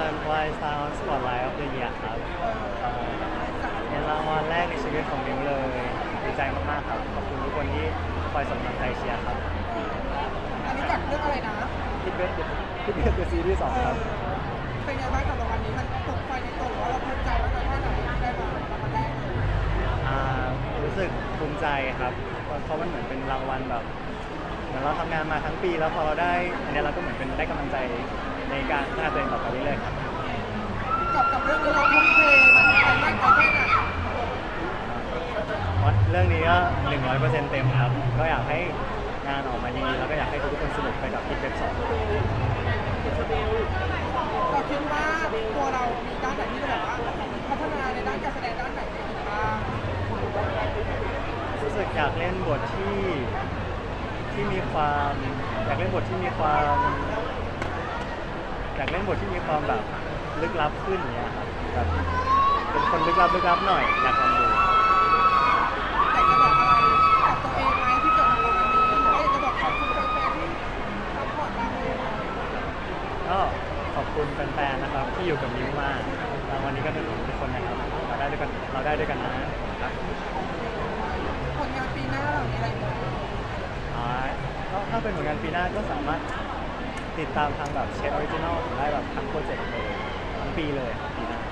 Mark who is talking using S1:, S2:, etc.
S1: Rise Sound Spotlight of the Year ครับเอ่อเป็นรางวัลแรกในชีวิตของมิวเลยดีใจมากๆครับ ขอบคุณทุกคนที่คอยส่งกำลังใจเชียร์ครับ
S2: อันนี้จากเรื่องอะไรนะ
S1: คิดเวทคิดเวทคือซีรีส์สอง
S2: เอ
S1: ค
S2: อ
S1: รับ
S2: เป็นไงบ้างกับรางวัลนี้มันตกไฟในตัวหรือว่าเราภูมิใจว่าเราแค่ไหนได้มารางวัลแรก
S1: อ่ารู้สึกภูมิใจครับเพราะเพราะมันเหมือนเป็นรางวัลแบบเหมือนเราทำงานมาทั้งปีแล้วพอเราได้อันเนี้ยเราก็เหมือนเป็นได้กำลังใจ ในการพัฒนาตัวเองต่อไปเรื่อยๆครับ
S2: กับกับเรื่องนี้เราทุ่มเทมันไปมากน้อยแค่ไหน
S1: เพราะเรื่องนี้ก็100%เต็มครับ ก็อยากให้งานออกมาดีแล้วก็อยากให้ทุกคนสนุกไปกับคิดเว็บสอง
S2: เราคิดว่าตัวเรามีด้านไหนที่เราแบบว่าพัฒนาในด้านการแสดงด้านไหนได้อีกบ้าง
S1: รู้สึกอยากเล่นบทที่ที่มีความ อยากเล่นบทที่มีความ อยากเล่นบทที่มีความแบบลึกลับขึ้นอย่างเงี้ยครับแบบเป็นคนลึกลับลึกลับหน่อยอยากลองดู
S2: อยากจะบอกอะไรกับตัวเองไหมที่เกิดมารางวัลนี้หรือว่าอยากจะบอกขอบคุณแฟนๆที่ซัพพอร์ตเรา
S1: ก็ขอบคุณแฟนๆนะครับที่อยู่กับมิ้วมากรางวัลนี้ก็เป็นของทุกคนนะครับเราได้ด้วยกันเราได้ด้วยกันนะครับ
S2: ผลงานปีหน้าเรามีอะไรบ้าง
S1: อ่าก็ถ้าเป็นผลงานปีหน้าก็สามารถ ติดตามทางแบบเชฟออริจินอลได้แบบทั้งโปรเจกต์เลยทั้งปีเลยปีหน้า